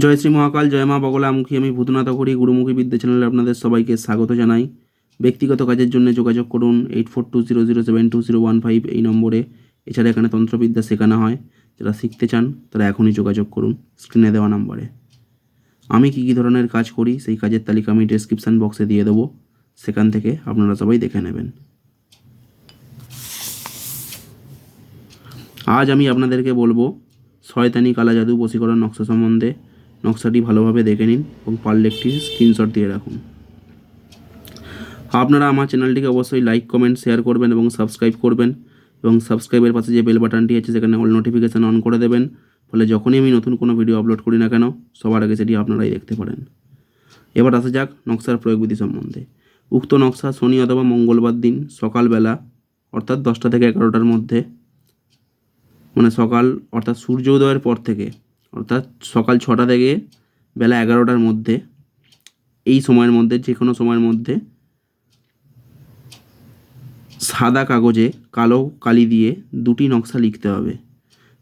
জয় শ্রী মহাকাল, জয় মা বগলামুখী। আমি ভূতনাথ করি গুরুমুখী বিদ্যা চ্যানেলে আপনাদের সবাইকে স্বাগত জানাই। ব্যক্তিগত কাজের জন্য যোগাযোগ করুন eight four two zero zero seven two zero one five এই নম্বরে। এছাড়া এখানে তন্ত্রবিদ্যা শেখানো হয়। যারা শিখতে চান, তারা এখনই যোগাযোগ করুন স্ক্রিনে দেওয়া নম্বরে। আমি কী কী ধরনের কাজ করি, সেই কাজের তালিকা আমি ডেসক্রিপশান বক্সে দিয়ে দেবো। সেখান থেকে আপনারা সবাই দেখে নেবেন। আজ আমি আপনাদেরকে বলব, শয়তানি কালা জাদু বশীকরণ নকশা সম্বন্ধে। নকশাটি ভালোভাবে দেখে নিন এবং পারলে একটি স্ক্রিনশট দিয়ে রাখুন। আপনারা আমার চ্যানেলটিকে অবশ্যই লাইক, কমেন্ট, শেয়ার করবেন এবং সাবস্ক্রাইব করবেন এবং সাবস্ক্রাইবের পাশে যে বেল বাটনটি আছে সেখানে অল নোটিফিকেশান অন করে দেবেন। ফলে যখনই আমি নতুন কোনো ভিডিও আপলোড করি না কেন, সবার আগে সেটি আপনারাই দেখতে পারেন। এবার আসা যাক নকশার প্রয়োগবিধি সম্বন্ধে। উক্ত নকশা শনি অথবা মঙ্গলবার দিন সকালবেলা, অর্থাৎ দশটা থেকে এগারোটার মধ্যে মানে সকাল, অর্থাৎ সূর্য উদয়ের পর থেকে অর্থাৎ সকাল ছটা থেকে বেলা এগারোটার মধ্যে, এই সময়ের মধ্যে, যে কোনো সময়ের মধ্যে সাদা কাগজে কালো কালি দিয়ে দুটি নকশা লিখতে হবে।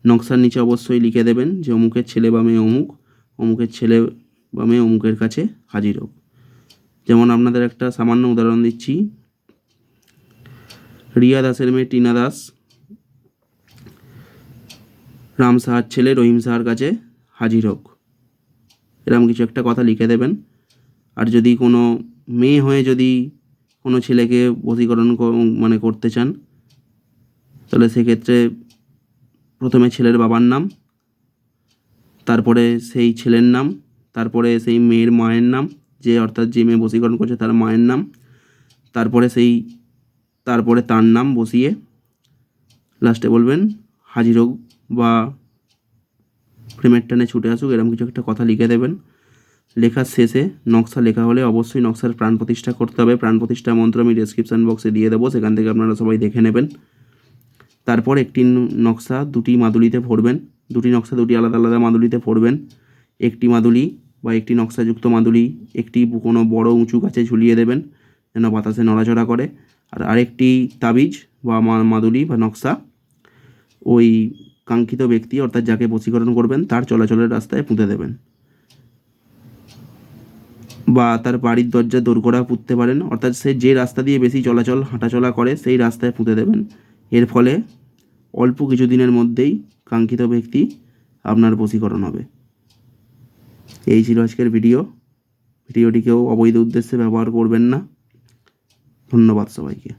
নকশার নিচে অবশ্যই লিখে দেবেন যে অমুকের ছেলে বা মেয়ে অমুক, অমুকের ছেলে বা মেয়ে অমুকের কাছে হাজির হোক। যেমন আপনাদের একটা সামান্য উদাহরণ দিচ্ছি। রিয়া দাসের মেয়ে টিনা দাস রাম সাহার ছেলে রহিম সাহার কাছে হাজির হোক। এরকম কিছু একটা কথা লিখে দেবেন। আর যদি কোনো মেয়ে হয়ে যদি কোনো ছেলেকে বশীকরণ মানে করতে চান, তাহলে সেক্ষেত্রে প্রথমে ছেলের বাবার নাম, তারপরে সেই ছেলের নাম, তারপরে সেই মেয়ের মায়ের নাম, যে অর্থাৎ যে মেয়ে বশীকরণ করছে তার মায়ের নাম, তারপরে সেই, তারপরে তার নাম বসিয়ে লাস্টে বলবেন, হাজির বা প্রেমের টানে ছুটে আসুক, এরকম কিছু একটা কথা লিখে দেবেন। লেখার শেষে নকশা লেখা হলে অবশ্যই নকশার প্রাণ প্রতিষ্ঠা করতে হবে। প্রাণ প্রতিষ্ঠা মন্ত্র আমি ডেসক্রিপশান বক্সে দিয়ে দেবো, সেখান থেকে আপনারা সবাই দেখে নেবেন। তারপর একটি নকশা দুটি মাদুলিতে ভরবেন, দুটি নকশা দুটি আলাদা আলাদা মাদুলিতে ভরবেন। একটি মাদুলি বা একটি নকশাযুক্ত মাদুলি, একটি কোনো বড় উঁচু গাছে ঝুলিয়ে দেবেন, যেন বাতাসে নড়াচড়া করে। আর আরেকটি তাবিজ বা মাদুলি বা নকশা, ওই কাঙ্ক্ষিত ব্যক্তি অর্থাৎ যাকে বশীকরণ করবেন, তার চলাচলের রাস্তায় পুঁতে দেবেন। বা তার বাড়ির দরজা দোরগোড়া পুঁততে পারেন, অর্থাৎ সে যে রাস্তা দিয়ে বেশি চলাচল, হাঁটাচলা করে, সেই রাস্তায় পুঁতে দেবেন। এর ফলে অল্প কিছুদিনের মধ্যেই কাঙ্ক্ষিত ব্যক্তি আপনার বশীকরণ হবে। এই ছিল আজকের ভিডিও। ভিডিওটিকেও অবৈধ উদ্দেশ্যে ব্যবহার করবেন না। ধন্যবাদ সবাইকে।